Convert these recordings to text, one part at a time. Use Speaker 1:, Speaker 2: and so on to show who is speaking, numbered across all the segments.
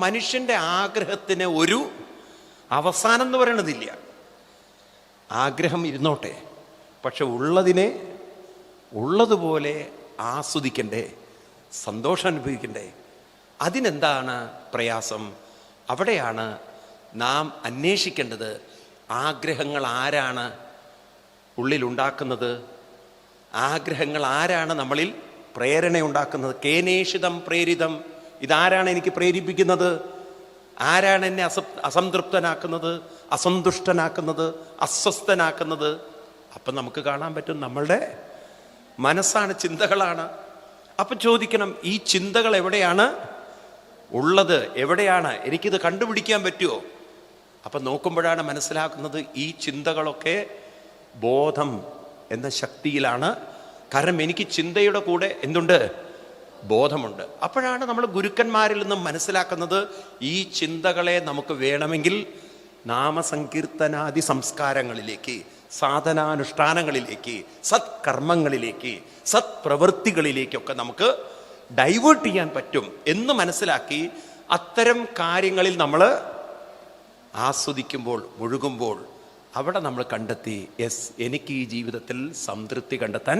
Speaker 1: മനുഷ്യന്റെ ആഗ്രഹത്തിന് ഒരു അവസാനം എന്ന് പറയണതില്ല. ആഗ്രഹം ഇരുന്നോട്ടെ പക്ഷെ ഉള്ളതിനെ ഉള്ളതുപോലെ ആസ്വദിക്കണ്ടേ സന്തോഷം അനുഭവിക്കണ്ടേ? അതിനെന്താണ് പ്രയാസം? അവിടെയാണ് നാം അന്വേഷിക്കേണ്ടത് ആഗ്രഹങ്ങൾ ആരാണ് ഉള്ളിലുണ്ടാക്കുന്നത്? ആഗ്രഹങ്ങൾ ആരാണ് നമ്മളിൽ പ്രേരണ ഉണ്ടാക്കുന്നത് കേനേഷിതം പ്രേരിതം ഇതാരാണ് എനിക്ക് പ്രേരിപ്പിക്കുന്നത്? ആരാണ് എന്നെ അസ അസംതൃപ്തനാക്കുന്നത് അസന്തുഷ്ടനാക്കുന്നത് അസ്വസ്ഥനാക്കുന്നത്? അപ്പം നമുക്ക് കാണാൻ പറ്റും നമ്മളുടെ മനസ്സാണ് ചിന്തകളാണ്. അപ്പം ചോദിക്കണം ഈ ചിന്തകൾ എവിടെയാണ്? ഉള്ളത് എവിടെയാണ്? എനിക്കിത് കണ്ടുപിടിക്കാൻ പറ്റുമോ അപ്പം നോക്കുമ്പോഴാണ് മനസ്സിലാക്കുന്നത് ഈ ചിന്തകളൊക്കെ ബോധം എന്ന ശക്തിയിലാണ്. കാരണം എനിക്ക് ചിന്തയുടെ കൂടെ എന്തുണ്ട്? ബോധമുണ്ട്. അപ്പോഴാണ് നമ്മൾ ഗുരുക്കന്മാരിൽ നിന്നും മനസ്സിലാക്കുന്നത് ഈ ചിന്തകളെ നമുക്ക് വേണമെങ്കിൽ നാമസങ്കീർത്തനാദി സംസ്കാരങ്ങളിലേക്ക് സാധനാനുഷ്ഠാനങ്ങളിലേക്ക് സത്കർമ്മങ്ങളിലേക്ക് സത്പ്രവൃത്തികളിലേക്കൊക്കെ നമുക്ക് ഡൈവേർട്ട് ചെയ്യാൻ പറ്റും എന്ന് മനസ്സിലാക്കി അത്തരം കാര്യങ്ങളിൽ നമ്മൾ ആസ്വദിക്കുമ്പോൾ മുഴുകുമ്പോൾ അവിടെ നമ്മൾ കണ്ടെത്തി യെസ് എനിക്ക് ഈ ജീവിതത്തിൽ സംതൃപ്തി കണ്ടെത്താൻ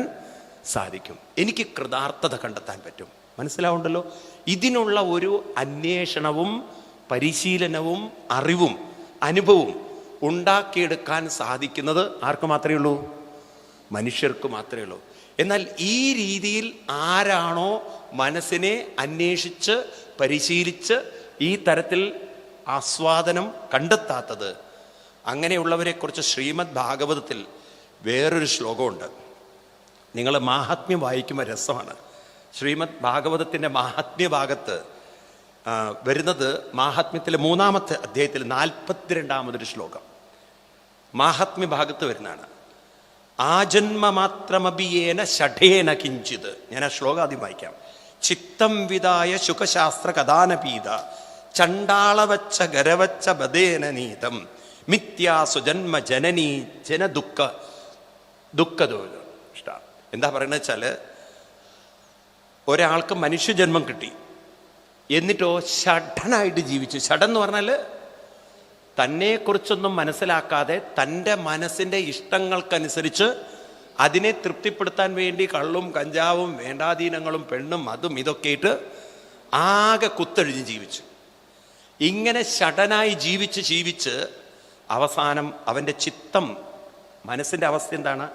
Speaker 1: സാധിക്കും. എനിക്ക് കൃതാർത്ഥത കണ്ടെത്താൻ പറ്റും. മനസ്സിലാവുണ്ടല്ലോ? ഇതിനുള്ള ഒരു അന്വേഷണവും പരിശീലനവും അറിവും അനുഭവവും ഉണ്ടാക്കിയെടുക്കാൻ സാധിക്കുന്നത് ആർക്ക് മാത്രമേ ഉള്ളൂ? മനുഷ്യർക്ക് മാത്രമേ ഉള്ളൂ. എന്നാൽ ഈ രീതിയിൽ ആരാണോ മനസ്സിനെ അന്വേഷിച്ച് പരിശീലിച്ച് ഈ തരത്തിൽ ആസ്വാദനം കണ്ടെത്താത്തത് അങ്ങനെയുള്ളവരെക്കുറിച്ച് ശ്രീമദ് ഭാഗവതത്തിൽ വേറൊരു ശ്ലോകമുണ്ട്. നിങ്ങൾ മാഹാത്മ്യം വായിക്കുമ്പോൾ രസമാണ്. ശ്രീമദ് ഭാഗവതത്തിന്റെ മാഹാത്മ്യ ഭാഗത്ത് വരുന്നത് മാഹാത്മ്യത്തിലെ മൂന്നാമത്തെ അധ്യായത്തിൽ നാൽപ്പത്തിരണ്ടാമതൊരു ശ്ലോകം. മാഹാത്മ്യ ഭാഗത്ത് വരുന്നതാണ്. ആജന്മമാത്രമഭിയേന ഷഠേന കിഞ്ചിത്. ഞാൻ ആ ശ്ലോകം ആദ്യം വായിക്കാം. ചിത്തം വിതായ ശുഖശാസ്ത്ര കഥാനപീത ചണ്ടാളവച്ച ഗരവച്ച ബദേന നീതം മിഥ്യാസു ജന്മ ജനനീ ജനദുഃഖ ദുഃഖദോ ഇഷ്ട. എന്താ പറയുന്നത് വെച്ചാൽ ഒരാൾക്ക് മനുഷ്യജന്മം കിട്ടി. എന്നിട്ടോ ഷഡനായിട്ട് ജീവിച്ചു. ഷഡൻ എന്ന് പറഞ്ഞാൽ തന്നെക്കുറിച്ചൊന്നും മനസ്സിലാക്കാതെ തന്റെ മനസ്സിന്റെ ഇഷ്ടങ്ങൾക്കനുസരിച്ച് അതിനെ തൃപ്തിപ്പെടുത്താൻ വേണ്ടി കള്ളും കഞ്ചാവും വേണ്ടാധീനങ്ങളും പെണ്ണും അതും ഇതൊക്കെ ഇട്ട് ആകെ കുത്തഴിഞ്ഞ് ജീവിച്ചു. ഇങ്ങനെ ഷടനായി ജീവിച്ച് ജീവിച്ച് അവസാനം അവന്റെ ചിത്തം മനസ്സിന്റെ അവസ്ഥ എന്താണ്?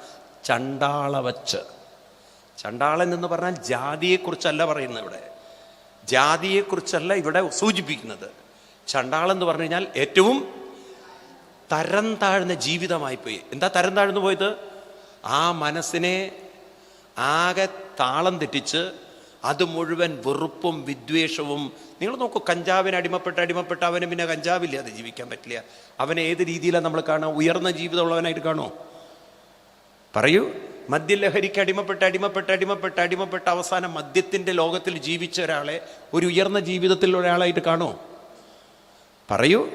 Speaker 1: ചണ്ടാളവച്ച് ചണ്ടാളൻ എന്ന് പറഞ്ഞാൽ ജാതിയെക്കുറിച്ചല്ല പറയുന്നത് ഇവിടെ. ജാതിയെക്കുറിച്ചല്ല ഇവിടെ സൂചിപ്പിക്കുന്നത്. ചണ്ടാളൻ എന്ന് പറഞ്ഞു കഴിഞ്ഞാൽ ഏറ്റവും തരം താഴ്ന്ന ജീവിതമായി പോയി. എന്താ തരം താഴ്ന്നു പോയത്? ആ മനസ്സിനെ ആകെ താളം തെറ്റിച്ച് അത് മുഴുവൻ വെറുപ്പും വിദ്വേഷവും നിങ്ങൾ നോക്കൂ കഞ്ചാവിന് അടിമപ്പെട്ട് അടിമപ്പെട്ട് അവന് പിന്നെ കഞ്ചാവില്ലാതെ ജീവിക്കാൻ പറ്റില്ല. അവനെ ഏത് രീതിയിലാണ് നമ്മൾ കാണുക? ഉയർന്ന ജീവിതമുള്ളവനായിട്ട് കാണുമോ പറയൂ. മദ്യലഹരിക്ക് അടിമപ്പെട്ട് അടിമപ്പെട്ട് അടിമപ്പെട്ട് അടിമപ്പെട്ട് അവസാനം മദ്യത്തിന്റെ ലോകത്തിൽ ജീവിച്ച ഒരാളെ ഒരു ഉയർന്ന ജീവിതത്തിൽ ഒരാളായിട്ട് കാണോ പറയൂ.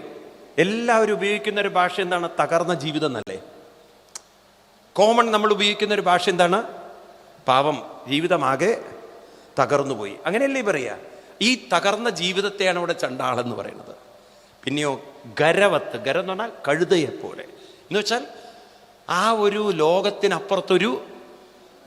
Speaker 1: എല്ലാവരും ഉപയോഗിക്കുന്ന ഒരു ഭാഷ എന്താണ്? തകർന്ന ജീവിതം എന്നല്ലേ. കോമൺ നമ്മൾ ഉപയോഗിക്കുന്ന ഒരു ഭാഷ എന്താണ്? പാവം ജീവിതമാകെ തകർന്നു പോയി. അങ്ങനെയല്ലേ പറയുക ഈ തകർന്ന ജീവിതത്തെയാണ് ഇവിടെ ചണ്ടാളെന്ന് പറയുന്നത്. പിന്നെയോ ഗരവത്ത്. ഗരം എന്ന് പറഞ്ഞാൽ കഴുതയെപ്പോലെ. എന്ന് വെച്ചാൽ ആ ഒരു ലോകത്തിനപ്പുറത്തൊരു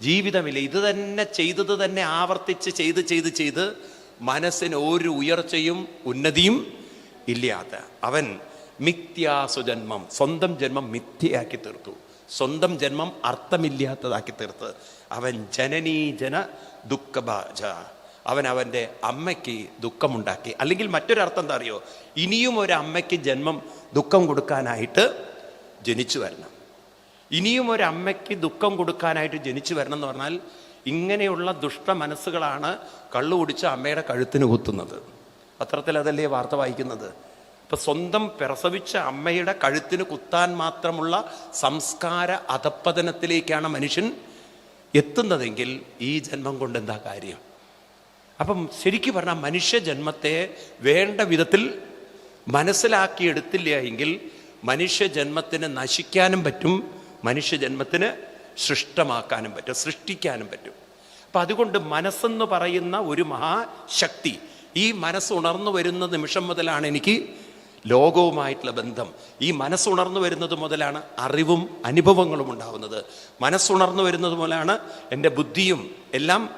Speaker 1: ജീവിതമില്ല. ഇത് തന്നെ ചെയ്തത് തന്നെ ആവർത്തിച്ച് ചെയ്ത് ചെയ്ത് ചെയ്ത് മനസ്സിന് ഒരു ഉയർച്ചയും ഉന്നതിയും ഇല്ലാത്ത അവൻ മിഥ്യാസുജന്മം സ്വന്തം ജന്മം മിഥ്യയാക്കി തീർത്തു. സ്വന്തം ജന്മം അർത്ഥമില്ലാത്തതാക്കി തീർത്ത്. അവൻ ജനനീ ജന ദുഃഖബാജ അവൻ അവന്റെ അമ്മയ്ക്ക് ദുഃഖമുണ്ടാക്കി. അല്ലെങ്കിൽ മറ്റൊരർത്ഥം എന്താ അറിയോ? ഇനിയും ഒരു അമ്മയ്ക്ക് ജന്മം ദുഃഖം കൊടുക്കാനായിട്ട് ജനിച്ചു വരണം. ഇനിയും ഒരു അമ്മയ്ക്ക് ദുഃഖം കൊടുക്കാനായിട്ട് ജനിച്ചു വരണം എന്ന് പറഞ്ഞാൽ ഇങ്ങനെയുള്ള ദുഷ്ട മനസ്സുകളാണ് കള്ളു കുടിച്ച് അമ്മയുടെ കഴുത്തിന് കുത്തുന്നത്. പത്രത്തിൽ അതല്ലേ വാർത്ത വായിക്കുന്നത്? ഇപ്പൊ സ്വന്തം പ്രസവിച്ച അമ്മയുടെ കഴുത്തിന് കുത്താൻ മാത്രമുള്ള സംസ്കാര അധപ്പതനത്തിലേക്കാണ് മനുഷ്യൻ എത്തുന്നതെങ്കിൽ ഈ ജന്മം കൊണ്ട് എന്താ കാര്യം? അപ്പം ശരിക്കും പറഞ്ഞാൽ മനുഷ്യ ജന്മത്തെ വേണ്ട വിധത്തിൽ മനസ്സിലാക്കിയെടുത്തില്ല എങ്കിൽ മനുഷ്യ ജന്മത്തിന് നശിക്കാനും പറ്റും മനുഷ്യ ജന്മത്തിന് സൃഷ്ടമാക്കാനും പറ്റും സൃഷ്ടിക്കാനും പറ്റും. അപ്പം അതുകൊണ്ട് മനസ്സെന്ന് പറയുന്ന ഒരു മഹാശക്തി ഈ മനസ്സ് ഉണർന്നു വരുന്ന നിമിഷം മുതലാണ് എനിക്ക് ലോകവുമായിട്ടുള്ള ബന്ധം. ഈ മനസ്സുണർന്നു വരുന്നത് മുതലാണ് അറിവും അനുഭവങ്ങളും ഉണ്ടാവുന്നത്. മനസ്സുണർന്നു വരുന്നത് മുതലാണ് എന്റെ ബുദ്ധിയും എല്ലാം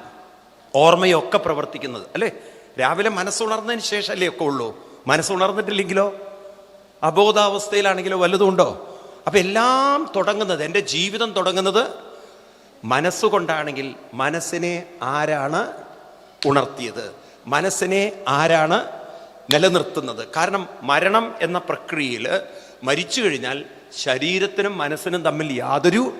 Speaker 1: ഓർമ്മയൊക്കെ പ്രവർത്തിക്കുന്നത്. അല്ലേ? രാവിലെ മനസ്സുണർന്നതിന് ശേഷമല്ലേ ഒക്കെ ഉള്ളൂ. മനസ്സുണർന്നിട്ടില്ലെങ്കിലോ? അബോധാവസ്ഥയിലാണെങ്കിലോ? വല്ലതും ഉണ്ടോ? അപ്പം എല്ലാം തുടങ്ങുന്നത് എന്റെ ജീവിതം തുടങ്ങുന്നത് മനസ്സുകൊണ്ടാണെങ്കിൽ മനസ്സിനെ ആരാണ് ഉണർത്തിയത്? മനസ്സിനെ ആരാണ് നിലനിർത്തുന്നത്? കാരണം മരണം എന്ന പ്രക്രിയയിൽ മരിച്ചു കഴിഞ്ഞാൽ ശരീരത്തിനും മനസ്സിനും തമ്മിൽ യാതൊരു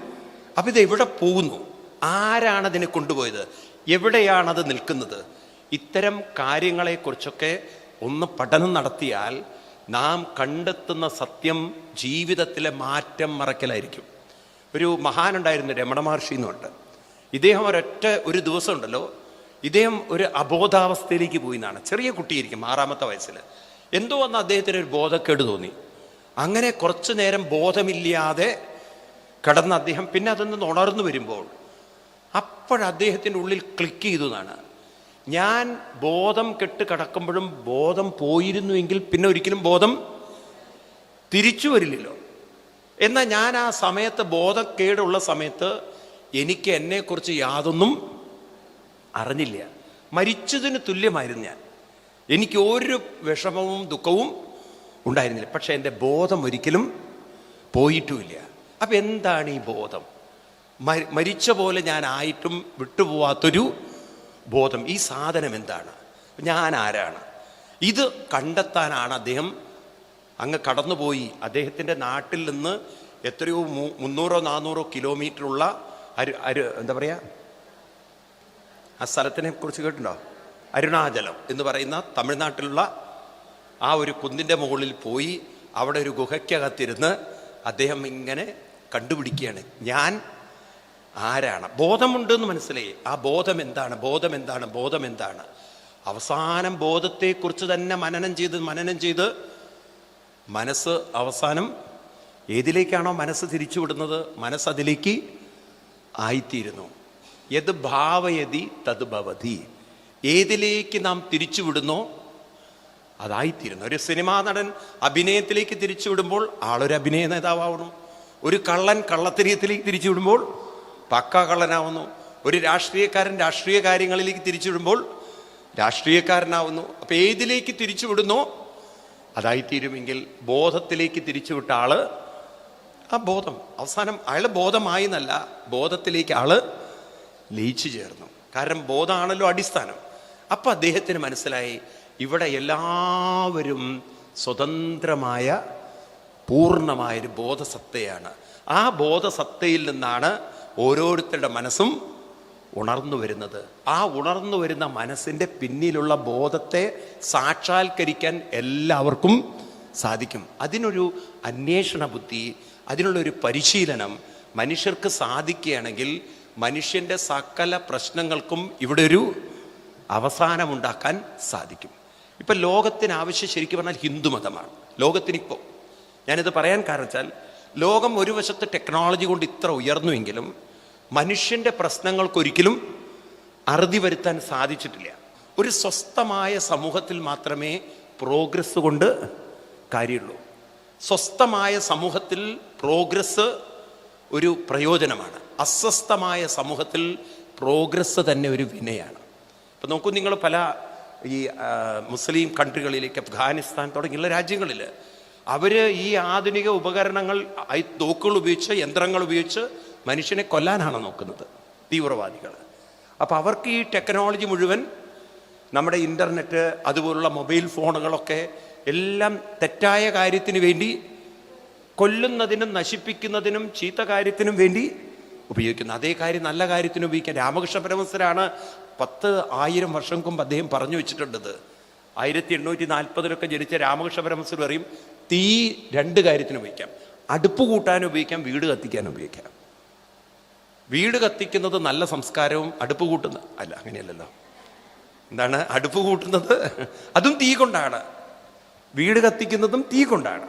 Speaker 1: അപ്പം ഇത് എവിടെ പോകുന്നു? ആരാണ് അതിനെ കൊണ്ടുപോയത്? എവിടെയാണത് നിൽക്കുന്നത്? ഇത്തരം കാര്യങ്ങളെക്കുറിച്ചൊക്കെ ഒന്ന് പഠനം നടത്തിയാൽ നാം കണ്ടെത്തുന്ന സത്യം ജീവിതത്തിലെ മാറ്റം മറക്കലായിരിക്കും. ഒരു മഹാനുണ്ടായിരുന്നു രമണ മഹർഷി എന്നുണ്ട്. ഇദ്ദേഹം ഒരൊറ്റ ഒരു ദിവസം ഉണ്ടല്ലോ ഇദ്ദേഹം ഒരു അബോധാവസ്ഥയിലേക്ക് പോയി എന്നാണ് ചെറിയ കുട്ടിയായിരിക്കും ആറാമത്തെ വയസ്സിൽ എന്തോ വന്ന് അദ്ദേഹത്തിന് ഒരു ബോധക്കേട് തോന്നി. അങ്ങനെ കുറച്ചു നേരം ബോധമില്ലാതെ കടന്ന അദ്ദേഹം പിന്നെ അതൊന്ന് ഉണർന്നു വരുമ്പോൾ അപ്പോഴദ്ദേഹത്തിന്റെ ഉള്ളിൽ ക്ലിക്ക് ചെയ്തു എന്നാണ്. ഞാൻ ബോധം കെട്ട് കിടക്കുമ്പോഴും ബോധം പോയിരുന്നുവെങ്കിൽ പിന്നെ ഒരിക്കലും ബോധം തിരിച്ചു വരില്ലല്ലോ. എന്നാൽ ഞാൻ ആ സമയത്ത് ബോധക്കേടുള്ള സമയത്ത് എനിക്ക് എന്നെക്കുറിച്ച് യാതൊന്നും അറിഞ്ഞില്ല. മരിച്ചതിന് തുല്യമായിരുന്നു ഞാൻ. എനിക്ക് ഒരു വിഷമവും ദുഃഖവും ഉണ്ടായിരുന്നില്ല. പക്ഷെ എന്റെ ബോധം ഒരിക്കലും പോയിട്ടുമില്ല. അപ്പം എന്താണ് ഈ ബോധം? മരിച്ച പോലെ ഞാൻ ആയിട്ടും വിട്ടുപോവാത്തൊരു ബോധം ഈ സാധനം എന്താണ്? ഞാൻ ആരാണ്? ഇത് കണ്ടെത്താനാണ് അദ്ദേഹം അങ്ങ് കടന്നുപോയി. അദ്ദേഹത്തിന്റെ നാട്ടിൽ നിന്ന് എത്രയോ മുന്നൂറോ നാനൂറോ കിലോമീറ്ററുള്ള അരു അരു എന്താ പറയുക ആ സ്ഥലത്തിനെ കുറിച്ച് കേട്ടിട്ടുണ്ടോ? അരുണാചലം എന്ന് പറയുന്ന തമിഴ്നാട്ടിലുള്ള ആ ഒരു കുന്നിന്റെ മുകളിൽ പോയി അവിടെ ഒരു ഗുഹയ്ക്കകത്തിരുന്ന് അദ്ദേഹം ഇങ്ങനെ കണ്ടുപിടിക്കുകയാണ്. ഞാൻ ആരാണ്? ബോധമുണ്ടെന്ന് മനസ്സിലായി. ആ ബോധം എന്താണ് ബോധം എന്താണ് ബോധം എന്താണ് അവസാനം ബോധത്തെക്കുറിച്ച് തന്നെ മനനം ചെയ്ത് മനനം ചെയ്ത് മനസ്സ് അവസാനം ഏതിലേക്കാണോ മനസ്സ് തിരിച്ചുവിടുന്നത്? മനസ്സ് അതിലേക്ക് ആയിത്തീരുന്നു. യത് ഭാവയതി തത് ഭവതി. ഏതിലേക്ക് നാം തിരിച്ചുവിടുന്നോ അതായിത്തീരുന്നു. ഒരു സിനിമാ നടൻ അഭിനയത്തിലേക്ക് തിരിച്ചുവിടുമ്പോൾ ആളൊരു അഭിനയ നേതാവണം ഒരു കള്ളൻ കള്ളത്തിരിയത്തിലേക്ക് തിരിച്ചുവിടുമ്പോൾ പക്ക കള്ളനാവുന്നു ഒരു രാഷ്ട്രീയക്കാരൻ രാഷ്ട്രീയ കാര്യങ്ങളിലേക്ക് തിരിച്ചുവിടുമ്പോൾ രാഷ്ട്രീയക്കാരനാവുന്നു. അപ്പോൾ ഏതിലേക്ക് തിരിച്ചുവിടുന്നോ? അതായിത്തീരുമെങ്കിൽ ബോധത്തിലേക്ക് തിരിച്ചുവിട്ട ആൾ ആ ബോധം. അവസാനം അയാൾ ബോധമായി എന്നല്ല ബോധത്തിലേക്ക് ആൾ ലയിച്ചു ചേർന്നു. കാരണം ബോധമാണല്ലോ അടിസ്ഥാനം. അപ്പം അദ്ദേഹത്തിന് മനസ്സിലായി ഇവിടെ എല്ലാവരും സ്വതന്ത്രമായ പൂർണമായൊരു ബോധസത്തയാണ്. ആ ബോധസത്തയിൽ നിന്നാണ് ഓരോരുത്തരുടെ മനസ്സും ഉണർന്നു വരുന്നത്. ആ ഉണർന്നു വരുന്ന മനസ്സിന്റെ പിന്നിലുള്ള ബോധത്തെ സാക്ഷാത്കരിക്കാൻ എല്ലാവർക്കും സാധിക്കും. അതിനൊരു അന്വേഷണ ബുദ്ധി അതിനുള്ളൊരു പരിശീലനം മനുഷ്യർക്ക് സാധിക്കുകയാണെങ്കിൽ മനുഷ്യന്റെ സകല പ്രശ്നങ്ങൾക്കും ഇവിടെ ഒരു അവസാനമുണ്ടാക്കാൻ സാധിക്കും. ഇപ്പം ലോകത്തിന് ആവശ്യം ശരിക്കും പറഞ്ഞാൽ ഹിന്ദുമതമാണ് ലോകത്തിനിപ്പോൾ ഞാനിത് പറയാൻ കാരണം വെച്ചാൽ ലോകം ഒരു വശത്ത് ടെക്നോളജി കൊണ്ട് ഇത്ര ഉയർന്നുവെങ്കിലും മനുഷ്യന്റെ പ്രശ്നങ്ങൾക്കൊരിക്കലും അറുതി വരുത്താൻ സാധിച്ചിട്ടില്ല. ഒരു സ്വസ്ഥമായ സമൂഹത്തിൽ മാത്രമേ പ്രോഗ്രസ് കൊണ്ട് കാര്യമുള്ളൂ. സ്വസ്ഥമായ സമൂഹത്തിൽ പ്രോഗ്രസ് ഒരു പ്രയോജനമാണ്. അസ്വസ്ഥമായ സമൂഹത്തിൽ പ്രോഗ്രസ് തന്നെ ഒരു വിനയാണ്. ഇപ്പം നോക്കൂ നിങ്ങൾ പല ഈ മുസ്ലിം കൺട്രികളിലേക്ക് അഫ്ഗാനിസ്ഥാൻ തുടങ്ങിയുള്ള രാജ്യങ്ങളിൽ അവർ ഈ ആധുനിക ഉപകരണങ്ങൾ തോക്കുകൾ ഉപയോഗിച്ച് യന്ത്രങ്ങൾ ഉപയോഗിച്ച് മനുഷ്യനെ കൊല്ലാനാണ് നോക്കുന്നത് തീവ്രവാദികൾ. അപ്പോൾ അവർക്ക് ഈ ടെക്നോളജി മുഴുവൻ നമ്മുടെ ഇന്റർനെറ്റ് അതുപോലുള്ള മൊബൈൽ ഫോണുകളൊക്കെ എല്ലാം തെറ്റായ കാര്യത്തിന് വേണ്ടി കൊല്ലുന്നതിനും നശിപ്പിക്കുന്നതിനും ചീത്ത കാര്യത്തിനും വേണ്ടി ഉപയോഗിക്കുന്നു. അതേ കാര്യം നല്ല കാര്യത്തിന് ഉപയോഗിക്കാം രാമകൃഷ്ണ പരമസരാണ് പത്ത് ആയിരം വർഷം മുമ്പ് അദ്ദേഹം പറഞ്ഞു വെച്ചിട്ടുണ്ടത്. ആയിരത്തി എണ്ണൂറ്റി നാൽപ്പതിലൊക്കെ ജനിച്ച രാമകൃഷ്ണ പരമസർ പറയും തീ രണ്ട് കാര്യത്തിന് ഉപയോഗിക്കാം. അടുപ്പ് കൂട്ടാൻ ഉപയോഗിക്കാം വീട് കത്തിക്കാൻ ഉപയോഗിക്കാം. വീട് കത്തിക്കുന്നത് നല്ല സംസ്കാരവും അടുപ്പ് കൂട്ടുന്ന അല്ല അങ്ങനെയല്ലല്ലോ. എന്താണ് അടുപ്പ് കൂട്ടുന്നത്? അതും തീ കൊണ്ടാണ്. വീട് കത്തിക്കുന്നതും തീ കൊണ്ടാണ്.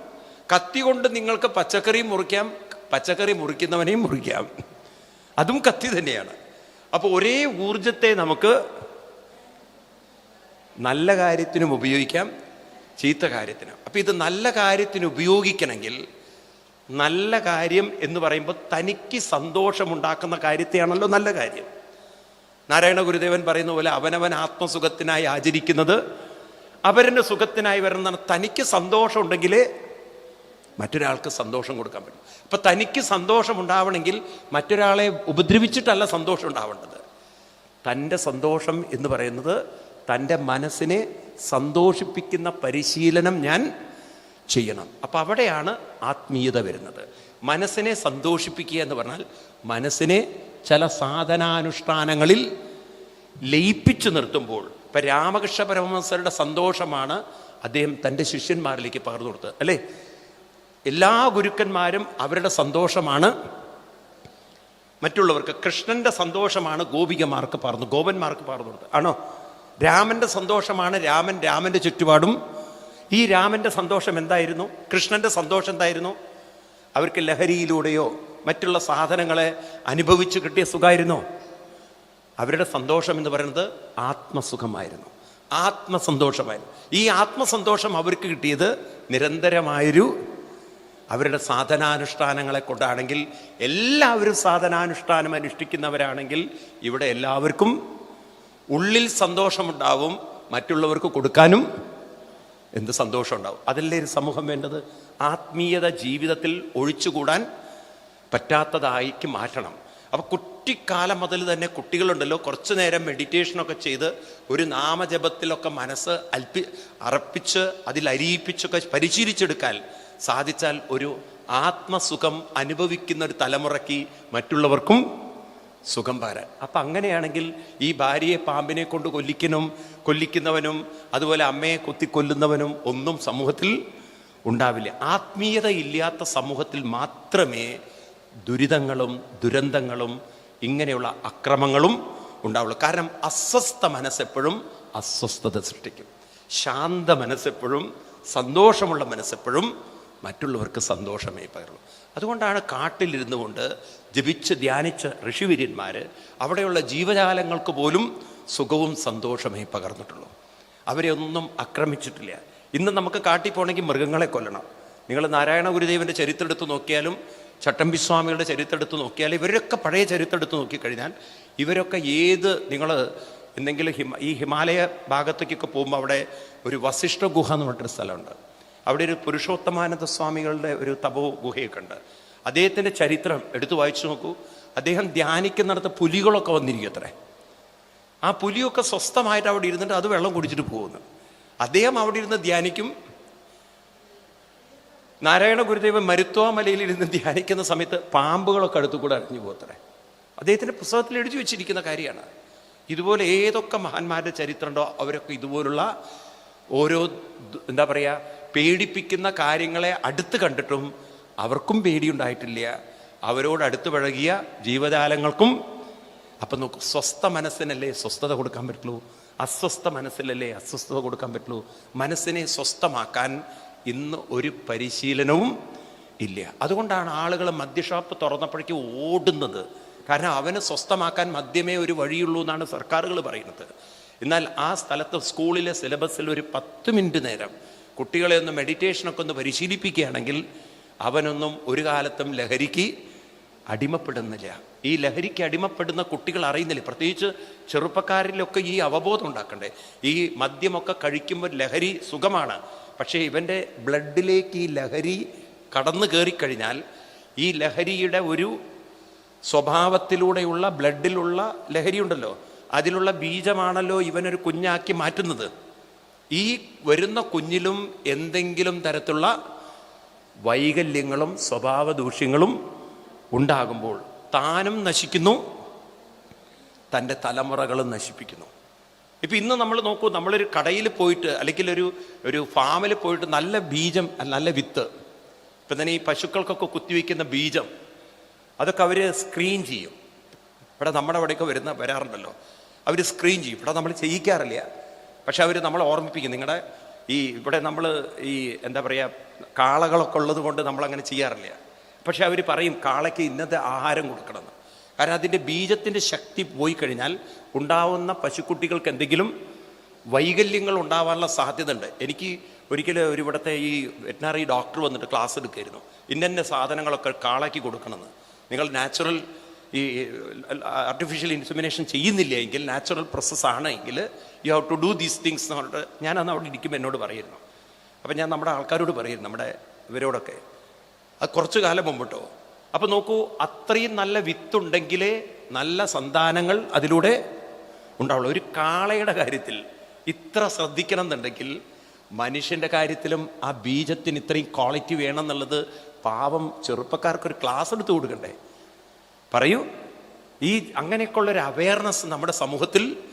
Speaker 1: കത്തി കൊണ്ട് നിങ്ങൾക്ക് പച്ചക്കറി മുറിക്കാം പച്ചക്കറി മുറിക്കുന്നവനെയും മുറിക്കാം. അതും കത്തി തന്നെയാണ്. അപ്പോൾ ഒരേ ഊർജത്തെ നമുക്ക് നല്ല കാര്യത്തിനും ഉപയോഗിക്കാം ചീത്ത കാര്യത്തിനും. അപ്പം ഇത് നല്ല കാര്യത്തിന് ഉപയോഗിക്കണമെങ്കിൽ നല്ല കാര്യം എന്ന് പറയുമ്പോൾ തനിക്ക് സന്തോഷമുണ്ടാക്കുന്ന കാര്യത്തെയാണല്ലോ നല്ല കാര്യം. നാരായണ ഗുരുദേവൻ പറയുന്ന പോലെ അവനവൻ ആത്മസുഖത്തിനായി ആചരിക്കുന്നത് അവരന്റെ സുഖത്തിനായി വരുന്നതാണ് തനിക്ക് സന്തോഷം ഉണ്ടെങ്കിലേ മറ്റൊരാൾക്ക് സന്തോഷം കൊടുക്കാൻ പറ്റും. അപ്പം തനിക്ക് സന്തോഷം ഉണ്ടാവണമെങ്കിൽ മറ്റൊരാളെ ഉപദ്രവിച്ചിട്ടല്ല സന്തോഷം ഉണ്ടാവേണ്ടത് തന്റെ സന്തോഷം എന്ന് പറയുന്നത് തന്റെ മനസ്സിനെ സന്തോഷിപ്പിക്കുന്ന പരിശീലനം ഞാൻ ചെയ്യണം. അപ്പോൾ അവിടെയാണ് ആത്മീയത വരുന്നത്. മനസ്സിനെ സന്തോഷിപ്പിക്കുക എന്ന് പറഞ്ഞാൽ മനസ്സിനെ ചില സാധനാനുഷ്ഠാനങ്ങളിൽ ലയിപ്പിച്ചു നിർത്തുമ്പോൾ ഇപ്പം രാമകൃഷ്ണ പരമഹംസരുടെ സന്തോഷമാണ് അദ്ദേഹം തന്റെ ശിഷ്യന്മാരിലേക്ക് പകർന്നു കൊടുത്തത് അല്ലേ? എല്ലാ ഗുരുക്കന്മാരും അവരുടെ സന്തോഷമാണ്. മറ്റുള്ളവർക്ക് കൃഷ്ണന്റെ സന്തോഷമാണ് ഗോപികമാർക്ക് പറഞ്ഞു ഗോപന്മാർക്ക് പറഞ്ഞു കൊടുത്തത്. ആണോ? രാമന്റെ സന്തോഷമാണ് രാമൻ രാമന്റെ ചുറ്റുപാടും ഈ രാമന്റെ സന്തോഷം എന്തായിരുന്നു? കൃഷ്ണന്റെ സന്തോഷം എന്തായിരുന്നു? അവർക്ക് ലഹരിയിലൂടെയോ മറ്റുള്ള സാധനങ്ങളെ അനുഭവിച്ച് കിട്ടിയ സുഖമായിരുന്നോ അവരുടെ സന്തോഷം എന്ന് പറയുന്നത് ആത്മസുഖമായിരുന്നു. ആത്മസന്തോഷമായിരുന്നു. ഈ ആത്മസന്തോഷം അവർക്ക് കിട്ടിയത് നിരന്തരമായൊരു അവരുടെ സാധനാനുഷ്ഠാനങ്ങളെ കൊണ്ടാണെങ്കിൽ എല്ലാവരും സാധനാനുഷ്ഠാനം അനുഷ്ഠിക്കുന്നവരാണെങ്കിൽ ഇവിടെ എല്ലാവർക്കും ഉള്ളിൽ സന്തോഷമുണ്ടാവും മറ്റുള്ളവർക്ക് കൊടുക്കാനും എന്ത് സന്തോഷം ഉണ്ടാവും അതല്ലേ ഒരു സമൂഹം വേണ്ടത്? ആത്മീയത ജീവിതത്തിൽ ഒഴിച്ചുകൂടാൻ പറ്റാത്തതായിക്ക് മാറ്റണം. അപ്പോൾ കുട്ടിക്കാലം മുതൽ തന്നെ കുട്ടികളുണ്ടല്ലോ കുറച്ചു നേരം മെഡിറ്റേഷനൊക്കെ ചെയ്ത് ഒരു നാമജപത്തിലൊക്കെ മനസ്സ് അൽപ്പി അർപ്പിച്ച് അതിൽ അരിയിപ്പിച്ചൊക്കെ പരിശീലിച്ചെടുക്കാൻ സാധിച്ചാൽ ഒരു ആത്മസുഖം അനുഭവിക്കുന്ന ഒരു തലമുറയ്ക്ക് മറ്റുള്ളവർക്കും സുഖം പാരാൻ. അപ്പം അങ്ങനെയാണെങ്കിൽ ഈ ഭാര്യയെ പാമ്പിനെ കൊണ്ട് കൊല്ലിക്കനും കൊല്ലിക്കുന്നവനും അതുപോലെ അമ്മയെ കുത്തിക്കൊല്ലുന്നവനും ഒന്നും സമൂഹത്തിൽ ഉണ്ടാവില്ല. ആത്മീയത ഇല്ലാത്ത സമൂഹത്തിൽ മാത്രമേ ദുരിതങ്ങളും ദുരന്തങ്ങളും ഇങ്ങനെയുള്ള അക്രമങ്ങളും ഉണ്ടാവുള്ളൂ. കാരണം അസ്വസ്ഥ മനസ്സെപ്പോഴും അസ്വസ്ഥത സൃഷ്ടിക്കും. ശാന്ത മനസ്സെപ്പോഴും സന്തോഷമുള്ള മനസ്സെപ്പോഴും മറ്റുള്ളവർക്ക് സന്തോഷമേ പകരുള്ളൂ. അതുകൊണ്ടാണ് കാട്ടിലിരുന്നു കൊണ്ട് ജപിച്ച് ധ്യാനിച്ച ഋഷിവര്യന്മാർ അവിടെയുള്ള ജീവജാലങ്ങൾക്ക് പോലും സുഖവും സന്തോഷമേ പകർന്നിട്ടുള്ളൂ. അവരെ ഒന്നും ആക്രമിച്ചിട്ടില്ല. ഇന്ന് നമുക്ക് കാട്ടിൽ പോകണമെങ്കിൽ മൃഗങ്ങളെ കൊല്ലണം. നിങ്ങൾ നാരായണ ഗുരുദേവന്റെ ചരിത്രം എടുത്ത് നോക്കിയാലും ചട്ടമ്പിസ്വാമികളുടെ ചരിത്രം എടുത്ത് നോക്കിയാൽ ഇവരൊക്കെ പഴയ ചരിത്രം എടുത്ത് നോക്കിക്കഴിഞ്ഞാൽ ഇവരൊക്കെ ഏത് നിങ്ങൾ എന്തെങ്കിലും ഹിമ ഈ ഹിമാലയ ഭാഗത്തേക്കൊക്കെ പോകുമ്പോൾ അവിടെ ഒരു വസിഷ്ഠ ഗുഹ എന്ന് പറഞ്ഞിട്ടൊരു സ്ഥലമുണ്ട്. അവിടെ ഒരു പുരുഷോത്തമാനന്ദ സ്വാമികളുടെ ഒരു തപോ ഗുഹയൊക്കെ ഉണ്ട്. അദ്ദേഹത്തിന്റെ ചരിത്രം എടുത്തു വായിച്ചു നോക്കൂ. അദ്ദേഹം ധ്യാനിക്കുന്നിടത്ത് പുലികളൊക്കെ വന്നിരിക്കത്രേ ആ പുലിയൊക്കെ സ്വസ്ഥമായിട്ട് അവിടെ ഇരുന്നിട്ട് അത് വെള്ളം കുടിച്ചിട്ട് പോകുന്നു. അദ്ദേഹം അവിടെ ഇരുന്ന് ധ്യാനിക്കും. നാരായണ ഗുരുദേവൻ മരുത്വാമലയിൽ ഇരുന്ന് ധ്യാനിക്കുന്ന സമയത്ത് പാമ്പുകളൊക്കെ അടുത്തു കൂടെ അറിഞ്ഞു പോകത്രേ അദ്ദേഹത്തിന്റെ പുസ്തകത്തിൽ എഴുതി വെച്ചിരിക്കുന്ന കാര്യമാണ്. ഇതുപോലെ ഏതൊക്കെ മഹാന്മാരുടെ ചരിത്രമുണ്ടോ അവരൊക്കെ ഇതുപോലുള്ള ഓരോ എന്താ പറയുക പേടിപ്പിക്കുന്ന കാര്യങ്ങളെ അടുത്ത് കണ്ടിട്ടും അവർക്കും പേടിയുണ്ടായിട്ടില്ല. അവരോട് അടുത്ത് പഴകിയ ജീവജാലങ്ങൾക്കും അപ്പം നോക്കൂ സ്വസ്ഥ മനസ്സിനല്ലേ സ്വസ്ഥത കൊടുക്കാൻ പറ്റുള്ളൂ? അസ്വസ്ഥ മനസ്സിലല്ലേ അസ്വസ്ഥത കൊടുക്കാൻ പറ്റുള്ളൂ? മനസ്സിനെ സ്വസ്ഥമാക്കാൻ ഇന്ന് ഒരു പരിശീലനവും ഇല്ല. അതുകൊണ്ടാണ് ആളുകൾ മദ്യഷാപ്പ് തുറന്നപ്പോഴേക്ക് ഓടുന്നത്. കാരണം അവന് സ്വസ്ഥമാക്കാൻ മദ്യമേ ഒരു വഴിയുള്ളൂ എന്നാണ് സർക്കാരുകൾ പറയുന്നത്. എന്നാൽ ആ സ്ഥലത്ത് സ്കൂളിലെ സിലബസിൽ ഒരു പത്ത് മിനിറ്റ് നേരം കുട്ടികളെ ഒന്ന് മെഡിറ്റേഷനൊക്കെ ഒന്ന് പരിശീലിപ്പിക്കുകയാണെങ്കിൽ അവനൊന്നും ഒരു കാലത്തും ലഹരിക്ക് അടിമപ്പെടുന്നില്ല. ഈ ലഹരിക്ക് അടിമപ്പെടുന്ന കുട്ടികൾ അറിയുന്നില്ല. പ്രത്യേകിച്ച് ചെറുപ്പക്കാരിലൊക്കെ ഈ അവബോധം ഉണ്ടാക്കണ്ടേ? ഈ മദ്യമൊക്കെ കഴിക്കുമ്പോൾ ലഹരി സുഖമാണ്. പക്ഷേ ഇവന്റെ ബ്ലഡിലേക്ക് ഈ ലഹരി കടന്നു കയറിക്കഴിഞ്ഞാൽ ഈ ലഹരിയുടെ ഒരു സ്വഭാവത്തിലൂടെയുള്ള ബ്ലഡിലുള്ള ലഹരിയുണ്ടല്ലോ. അതിലുള്ള ബീജമാണല്ലോ ഇവനൊരു കുഞ്ഞാക്കി മാറ്റുന്നത്. ഈ വരുന്ന കുഞ്ഞിലും എന്തെങ്കിലും തരത്തിലുള്ള വൈകല്യങ്ങളും സ്വഭാവ ദൂഷ്യങ്ങളും ഉണ്ടാകുമ്പോൾ താനും നശിക്കുന്നു തന്റെ തലമുറകളും നശിപ്പിക്കുന്നു. ഇപ്പം ഇന്ന് നമ്മൾ നോക്കൂ നമ്മളൊരു കടയിൽ പോയിട്ട് അല്ലെങ്കിൽ ഒരു ഒരു ഫാമിൽ പോയിട്ട് നല്ല ബീജം നല്ല വിത്ത് ഇപ്പം തന്നെ ഈ പശുക്കൾക്കൊക്കെ കുത്തിവെക്കുന്ന ബീജം അതൊക്കെ അവർ സ്ക്രീൻ ചെയ്യും. ഇവിടെ നമ്മുടെ അവിടെയൊക്കെ വരുന്ന വരാറുണ്ടല്ലോ. അവർ സ്ക്രീൻ ചെയ്യും. ഇവിടെ നമ്മൾ ചെയ്യിക്കാറില്ല. പക്ഷെ അവർ നമ്മളെ ഓർമ്മിപ്പിക്കും. നിങ്ങളുടെ ഈ ഇവിടെ നമ്മൾ ഈ എന്താ പറയുക കാളകളൊക്കെ ഉള്ളത് കൊണ്ട് നമ്മളങ്ങനെ ചെയ്യാറില്ല. പക്ഷെ അവർ പറയും കാളയ്ക്ക് ഇന്നത്തെ ആഹാരം കൊടുക്കണമെന്ന്. കാരണം അതിന്റെ ബീജത്തിന്റെ ശക്തി പോയി കഴിഞ്ഞാൽ ഉണ്ടാവുന്ന പശുക്കുട്ടികൾക്ക് എന്തെങ്കിലും വൈകല്യങ്ങൾ ഉണ്ടാവാനുള്ള സാധ്യത ഉണ്ട് എനിക്ക് ഒരിക്കലും ഒരു ഇവിടുത്തെ ഈ വെറ്റിനറി ഡോക്ടർ വന്നിട്ട് ക്ലാസ് എടുക്കായിരുന്നു. ഇന്നന്നെ സാധനങ്ങളൊക്കെ കാളയ്ക്ക് കൊടുക്കണമെന്ന്. നിങ്ങൾ നാച്ചുറൽ ഈ ആർട്ടിഫിഷ്യൽ ഇൻസമിനേഷൻ ചെയ്യുന്നില്ല എങ്കിൽ നാച്ചുറൽ പ്രോസസ്സാണ് എങ്കിൽ you have to do these things എന്ന് പറഞ്ഞിട്ട് ഞാൻ അന്ന് അവിടെ ഇരിക്കുമ്പോൾ എന്നോട് പറയുന്നു. അപ്പം ഞാൻ നമ്മുടെ ആൾക്കാരോട് പറയുന്നു നമ്മുടെ ഇവരോടൊക്കെ. അത് കുറച്ച് കാലം മുമ്പിട്ടോ അപ്പം നോക്കൂ അത്രയും നല്ല വിത്തുണ്ടെങ്കിലേ നല്ല സന്താനങ്ങൾ അതിലൂടെ ഉണ്ടാവുള്ളൂ. ഒരു കാളയുടെ കാര്യത്തിൽ ഇത്ര ശ്രദ്ധിക്കണം എന്നുണ്ടെങ്കിൽ മനുഷ്യന്റെ കാര്യത്തിലും ആ ബീജത്തിന് ഇത്രയും ക്വാളിറ്റി വേണം എന്നുള്ളത് പാവം ചെറുപ്പക്കാർക്കൊരു ക്ലാസ് എടുത്തു കൊടുക്കണ്ടേ? പറയൂ. ഈ അങ്ങനെയൊക്കെയുള്ള ഒരു അവയർനെസ് നമ്മുടെ സമൂഹത്തിൽ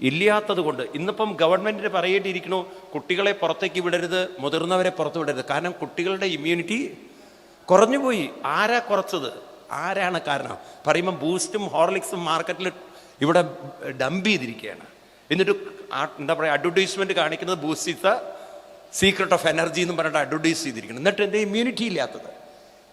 Speaker 1: ഇല്ലാത്തത് കൊണ്ട് ഇന്നിപ്പം ഗവൺമെന്റിന് പറയേണ്ടിയിരിക്കണോ കുട്ടികളെ പുറത്തേക്ക് വിടരുത് മുതിർന്നവരെ പുറത്ത് വിടരുത്. കാരണം കുട്ടികളുടെ ഇമ്മ്യൂണിറ്റി കുറഞ്ഞുപോയി. ആരാ കുറച്ചത്? ആരാണ് കാരണം? പറയുമ്പം ബൂസ്റ്റും ഹോർലിക്സും മാർക്കറ്റിൽ ഇവിടെ ഡംപ് ചെയ്തിരിക്കുകയാണ്. എന്നിട്ട് എന്താ പറയുക അഡ്വർടൈസ്മെന്റ് കാണിക്കുന്നത് ബൂസ്റ്റ് സീക്രട്ട് ഓഫ് എനർജി എന്ന് പറഞ്ഞിട്ട് അഡ്വർടൈസ് ചെയ്തിരിക്കുന്നത് എന്നിട്ട് എന്റെ ഇമ്മ്യൂണിറ്റി ഇല്ലാത്തത്?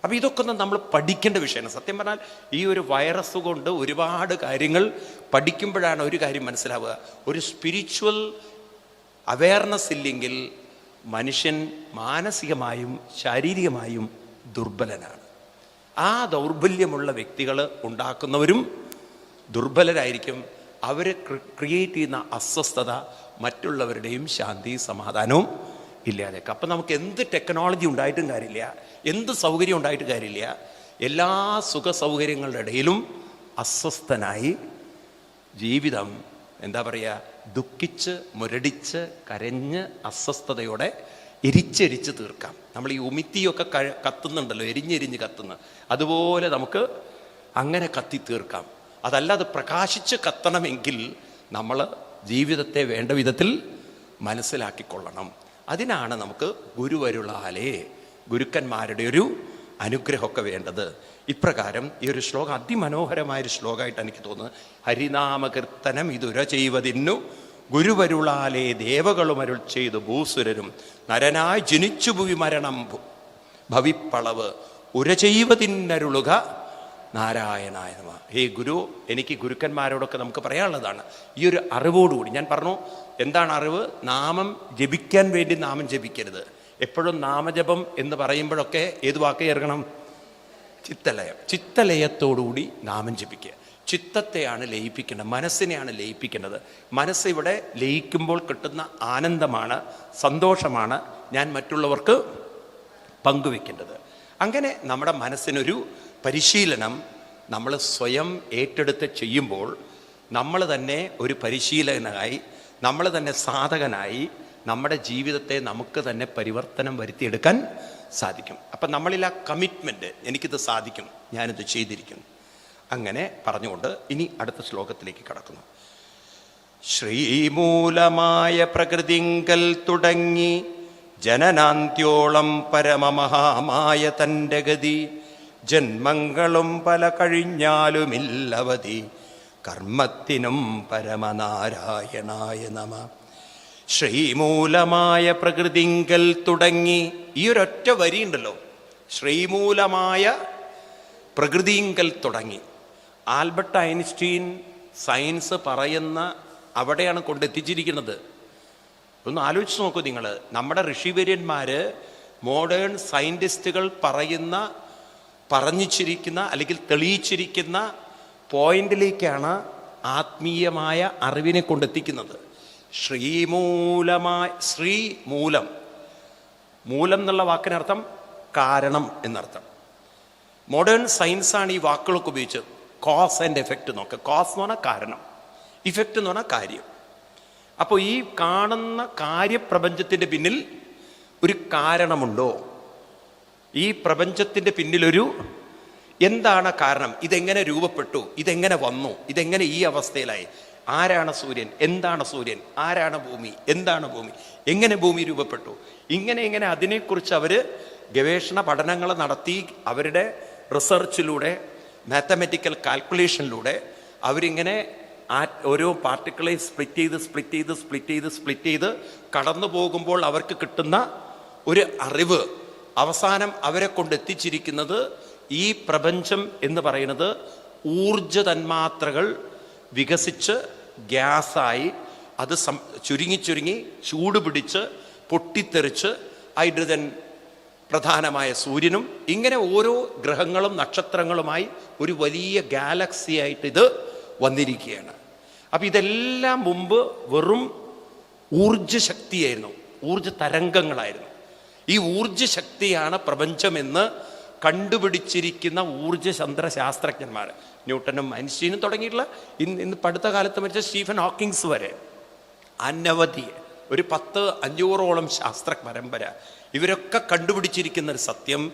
Speaker 1: അപ്പോൾ ഇതൊക്കെ ഒന്ന് നമ്മൾ പഠിക്കേണ്ട വിഷയമാണ്. സത്യം പറഞ്ഞാൽ ഈ ഒരു വൈറസ് കൊണ്ട് ഒരുപാട് കാര്യങ്ങൾ പഠിക്കുമ്പോഴാണ് ഒരു കാര്യം മനസ്സിലാവുക. ഒരു സ്പിരിച്വൽ അവയർനെസ് ഇല്ലെങ്കിൽ മനുഷ്യൻ മാനസികമായും ശാരീരികമായും ദുർബലനാണ്. ആ ദൗർബല്യമുള്ള വ്യക്തികൾ ഉണ്ടാക്കുന്നവരും ദുർബലരായിരിക്കും. അവർ ക്രിയേറ്റ് ചെയ്യുന്ന അസ്വസ്ഥത മറ്റുള്ളവരുടെയും ശാന്തി സമാധാനവും ഇല്ലാതെയൊക്കെ. അപ്പം നമുക്ക് എന്ത് ടെക്നോളജി ഉണ്ടായിട്ടും കാര്യമില്ല. എന്ത് സൗകര്യം ഉണ്ടായിട്ട് കാര്യമില്ല. എല്ലാ സുഖ സൗകര്യങ്ങളുടെ ഇടയിലും അസ്വസ്ഥനായി ജീവിതം എന്താ പറയുക ദുഃഖിച്ച് മുരടിച്ച് കരഞ്ഞ് അസ്വസ്ഥതയോടെ എരിച്ചെരിച്ച് തീർക്കാം. നമ്മൾ ഈ ഉമിത്തിയൊക്കെ ക കത്തുന്നുണ്ടല്ലോ എരിഞ്ഞെരിഞ്ഞ് കത്തുന്ന. അതുപോലെ നമുക്ക് അങ്ങനെ കത്തി തീർക്കാം. അതല്ലാതെ പ്രകാശിച്ച് കത്തണമെങ്കിൽ നമ്മൾ ജീവിതത്തെ വേണ്ട വിധത്തിൽ മനസ്സിലാക്കിക്കൊള്ളണം. അതിനാണ് നമുക്ക് ഗുരുവരുളാലേ ഗുരുക്കന്മാരുടെ ഒരു അനുഗ്രഹമൊക്കെ വേണ്ടത്. ഇപ്രകാരം ഈ ഒരു ശ്ലോകം അതിമനോഹരമായൊരു ശ്ലോകമായിട്ട് എനിക്ക് തോന്നുന്നത് ഹരിനാമകീർത്തനം ഇതുര ചെയ്വതിന്നു ഗുരുവരുളാലേ ദേവകളും അരുൾ ചെയ്തു ഭൂസുരരും. നരനായി ജനിച്ചു ഭുവി മരണം ഭവിപ്പളവ്. ഉര ചെയ്വതിന്നരുളുക നാരായണായ ഹേ ഗുരു എനിക്ക് ഗുരുക്കന്മാരോടൊക്കെ നമുക്ക് പറയാനുള്ളതാണ്. ഈ ഒരു അറിവോടുകൂടി ഞാൻ പറഞ്ഞു എന്താണ് അറിവ്? നാമം ജപിക്കാൻ വേണ്ടി നാമം ജപിക്കരുത്. എപ്പോഴും നാമജപം എന്ന് പറയുമ്പോഴൊക്കെ ഏത് വാക്ക് ചേർക്കണം? ചിത്തലയം. ചിത്തലയത്തോടുകൂടി നാമം ജപിക്കുക. ചിത്തത്തെയാണ് ലയിപ്പിക്കേണ്ടത് മനസ്സിനെയാണ് ലയിപ്പിക്കേണ്ടത്. മനസ്സ് ഇവിടെ ലയിക്കുമ്പോൾ കിട്ടുന്ന ആനന്ദമാണ് സന്തോഷമാണ് ഞാൻ മറ്റുള്ളവർക്ക് പങ്കുവെക്കേണ്ടത്. അങ്ങനെ നമ്മുടെ മനസ്സിനൊരു പരിശീലനം നമ്മൾ സ്വയം ഏറ്റെടുത്ത് ചെയ്യുമ്പോൾ നമ്മൾ തന്നെ ഒരു പരിശീലകനായി നമ്മൾ തന്നെ സാധകനായി നമ്മുടെ ജീവിതത്തെ നമുക്ക് തന്നെ പരിവർത്തനം വരുത്തിയെടുക്കാൻ സാധിക്കും. അപ്പം നമ്മളിൽ ആ കമ്മിറ്റ്മെന്റ് എനിക്കിത് സാധിക്കും ഞാനിത് ചെയ്തിരിക്കുന്നു അങ്ങനെ പറഞ്ഞുകൊണ്ട് ഇനി അടുത്ത ശ്ലോകത്തിലേക്ക് കടക്കുന്നു. ശ്രീമൂലമായ പ്രകൃതിങ്കൽ തുടങ്ങി ജനനാന്ത്യോളം പരമമഹാമായ തന്റെ ഗതി. ജന്മങ്ങളും പല കഴിഞ്ഞാലുമില്ലവധി കർമ്മത്തിനും പരമനാരായണായ നമ. ശ്രീമൂലമായ പ്രകൃതിങ്കൽ തുടങ്ങി. ഈ ഒരൊറ്റ വരിയുണ്ടല്ലോ ശ്രീമൂലമായ പ്രകൃതിങ്കൽ തുടങ്ങി. ആൽബർട്ട് ഐൻസ്റ്റീൻ സയൻസ് പറയുന്ന അവിടെയാണ് കൊണ്ടെത്തിച്ചിരിക്കുന്നത്. ഒന്ന് ആലോചിച്ച് നോക്കൂ നിങ്ങൾ നമ്മുടെ ഋഷിവര്യന്മാർ മോഡേൺ സയന്റിസ്റ്റുകൾ പറയുന്ന പറഞ്ഞിച്ചിരിക്കുന്ന അല്ലെങ്കിൽ തെളിയിച്ചിരിക്കുന്ന പോയിന്റിലേക്കാണ് ആത്മീയമായ അറിവിനെ കൊണ്ടെത്തിക്കുന്നത്. ശ്രീമൂലമായ ശ്രീമൂലം. മൂലം എന്നുള്ള വാക്കിനർത്ഥം കാരണം എന്നർത്ഥം. മോഡേൺ സയൻസാണ് ഈ വാക്കുകളൊക്കെ ഉപയോഗിച്ചത് കോസ് ആൻഡ് എഫക്റ്റ് നോക്കുക. കോസ് എന്ന് പറഞ്ഞാൽ കാരണം. ഇഫക്റ്റ് എന്ന് പറഞ്ഞാൽ കാര്യം. അപ്പോൾ ഈ കാണുന്ന കാര്യപ്രപഞ്ചത്തിന്റെ പിന്നിൽ ഒരു കാരണമുണ്ടോ? ഈ പ്രപഞ്ചത്തിന്റെ പിന്നിലൊരു എന്താണ് കാരണം? ഇതെങ്ങനെ രൂപപ്പെട്ടു? ഇതെങ്ങനെ വന്നു? ഇതെങ്ങനെ ഈ അവസ്ഥയിലായി? ആരാണ് സൂര്യൻ? എന്താണ് സൂര്യൻ? ആരാണ് ഭൂമി? എന്താണ് ഭൂമി? എങ്ങനെ ഭൂമി രൂപപ്പെട്ടു? ഇങ്ങനെ ഇങ്ങനെ അതിനെക്കുറിച്ച് അവർ ഗവേഷണ പഠനങ്ങൾ നടത്തി അവരുടെ റിസർച്ചിലൂടെ മാത്തമെറ്റിക്കൽ കാൽക്കുലേഷനിലൂടെ അവരിങ്ങനെ ആ ഓരോ പാർട്ടിക്കിളെ സ്പ്ലിറ്റ് ചെയ്ത് സ്പ്ലിറ്റ് ചെയ്ത് സ്പ്ലിറ്റ് ചെയ്ത് സ്പ്ലിറ്റ് ചെയ്ത് കടന്നു പോകുമ്പോൾ അവർക്ക് കിട്ടുന്ന ഒരു അറിവ് അവസാനം അവരെ കൊണ്ട് എത്തിച്ചിരിക്കുന്നത് ഈ പ്രപഞ്ചം എന്ന് പറയുന്നത് ഊർജ തന്മാത്രകൾ വികസിച്ച് ഗ്യാസായി അത് സം ചുരുങ്ങി ചുരുങ്ങി ചൂട് പിടിച്ച് പൊട്ടിത്തെറിച്ച് ഹൈഡ്രജൻ പ്രധാനമായ സൂര്യനും ഇങ്ങനെ ഓരോ ഗ്രഹങ്ങളും നക്ഷത്രങ്ങളുമായി ഒരു വലിയ ഗാലക്സി ആയിട്ട് ഇത് വന്നിരിക്കുകയാണ്. അപ്പം ഇതെല്ലാം മുമ്പ് വെറും ഊർജ ശക്തിയായിരുന്നു ഊർജ തരംഗങ്ങളായിരുന്നു. ഈ ഊർജ ശക്തിയാണ് പ്രപഞ്ചമെന്ന് കണ്ടുപിടിച്ചിരിക്കുന്ന ഊർജചന്ദ്ര ശാസ്ത്രജ്ഞന്മാർ ന്യൂട്ടനും ഐൻസ്റ്റീനും തുടങ്ങിയിട്ടുള്ള ഇന്ന് ഇന്ന് പടുത്ത കാലത്ത് മരിച്ച സ്റ്റീഫൻ ഹോക്കിങ്സ് വരെ അനവധി ഒരു പത്ത് അഞ്ഞൂറോളം ശാസ്ത്ര പരമ്പര ഇവരൊക്കെ കണ്ടുപിടിച്ചിരിക്കുന്ന ഒരു സത്യം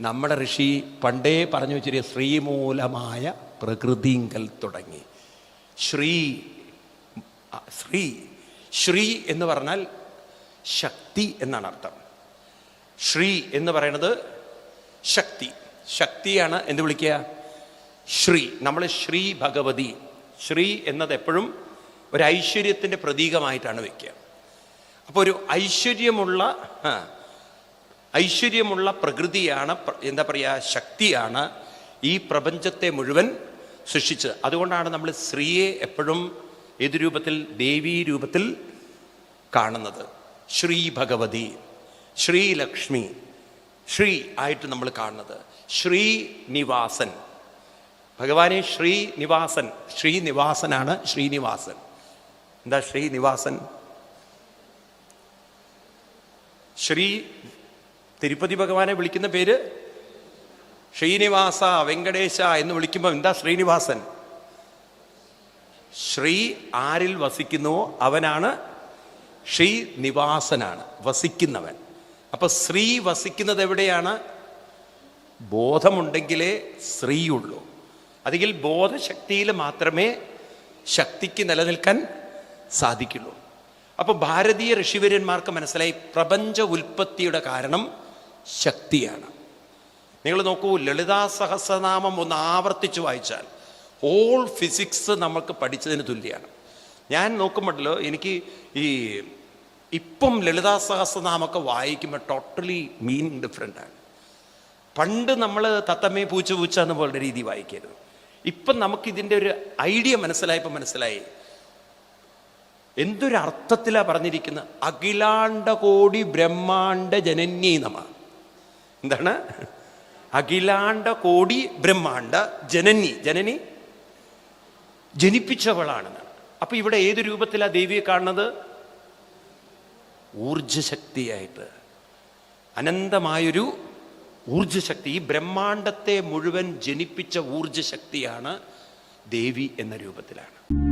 Speaker 1: നമ്മുടെ ഋഷി പണ്ടേ പറഞ്ഞു വെച്ചിരിക്കുക ശ്രീമൂലമായ പ്രകൃതിങ്കൽ തുടങ്ങി. ശ്രീ ശ്രീ ശ്രീ എന്ന് പറഞ്ഞാൽ ശക്തി എന്നാണ് അർത്ഥം. ശ്രീ എന്ന് പറയുന്നത് ശക്തി. ശക്തിയാണ് എന്ത് വിളിക്കുക? ശ്രീ. നമ്മൾ ശ്രീ ഭഗവതി. ശ്രീ എന്നത് എപ്പോഴും ഒരു ഐശ്വര്യത്തിന്റെ പ്രതീകമായിട്ടാണ് വയ്ക്കുക അപ്പോൾ ഒരു ഐശ്വര്യമുള്ള ഐശ്വര്യമുള്ള പ്രകൃതിയാണ് എന്താ പറയുക ശക്തിയാണ് ഈ പ്രപഞ്ചത്തെ മുഴുവൻ സൃഷ്ടിച്ചത്. അതുകൊണ്ടാണ് നമ്മൾ സ്ത്രീയെ എപ്പോഴും ഏത് രൂപത്തിൽ? ദേവീ രൂപത്തിൽ കാണുന്നത്. ശ്രീ ഭഗവതി. ശ്രീലക്ഷ്മി ശ്രീ ആയിട്ട് നമ്മൾ കാണുന്നത്. ശ്രീനിവാസൻ ഭഗവാനെ ശ്രീനിവാസൻ ശ്രീനിവാസനാണ് ശ്രീനിവാസൻ എന്താ ശ്രീനിവാസൻ ശ്രീ തിരുപ്പതി ഭഗവാനെ വിളിക്കുന്ന പേര് ശ്രീനിവാസ വെങ്കടേശ എന്ന് വിളിക്കുമ്പോൾ എന്താ ശ്രീനിവാസൻ? ശ്രീ ആരിൽ വസിക്കുന്നുവോ അവനാണ് ശ്രീനിവാസനാണ് വസിക്കുന്നവൻ. അപ്പൊ സ്ത്രീ വസിക്കുന്നത് എവിടെയാണ്? ബോധമുണ്ടെങ്കിലേ സ്ത്രീയുള്ളൂ. അല്ലെങ്കിൽ ബോധശക്തിയിൽ മാത്രമേ ശക്തിക്ക് നിലനിൽക്കാൻ സാധിക്കുള്ളൂ. അപ്പോൾ ഭാരതീയ ഋഷിവര്യന്മാർക്ക് മനസ്സിലായി പ്രപഞ്ച ഉൽപ്പത്തിയുടെ കാരണം ശക്തിയാണ്. നിങ്ങൾ നോക്കൂ ലളിതാ സഹസ്രനാമം ഒന്ന് ആവർത്തിച്ച് വായിച്ചാൽ ഓൾ ഫിസിക്സ് നമുക്ക് പഠിച്ചതിന് തുല്യമാണ് ഞാൻ നോക്കുമ്പോഴല്ലോ എനിക്ക് ഈ ഇപ്പം ലളിതാ സഹസ്രനാമൊക്കെ വായിക്കുമ്പോൾ ടോട്ടലി മീനിങ് ഡിഫറെന്റ് ആണ്. പണ്ട് നമ്മൾ തത്തമ്മയെ പൂച്ച പൂച്ച എന്ന പോലുള്ള രീതി വായിക്കരുത് ഇപ്പം നമുക്കിതിന്റെ ഒരു ഐഡിയ മനസ്സിലായപ്പോൾ മനസ്സിലായി. എന്തൊരു അർത്ഥത്തിലാണ് പറഞ്ഞിരിക്കുന്നത്? അഖിലാണ്ട കോടി ബ്രഹ്മാണ്ട ജനന്യേ നമ. എന്താണ്? അഖിലാണ്ട കോടി ബ്രഹ്മാണ്ട ജനനി ജനനി ജനിപ്പിച്ചവളാണെന്നാണ്. അപ്പൊ ഇവിടെ ഏത് രൂപത്തിലാണ് ദേവിയെ കാണുന്നത്? ഊർജശക്തിയായിട്ട് അനന്തമായൊരു ഊർജശക്തി ഈ ബ്രഹ്മാണ്ടത്തെ മുഴുവൻ ജനിപ്പിച്ച ഊർജശക്തിയാണ് ദേവി എന്ന രൂപത്തിലാണ്.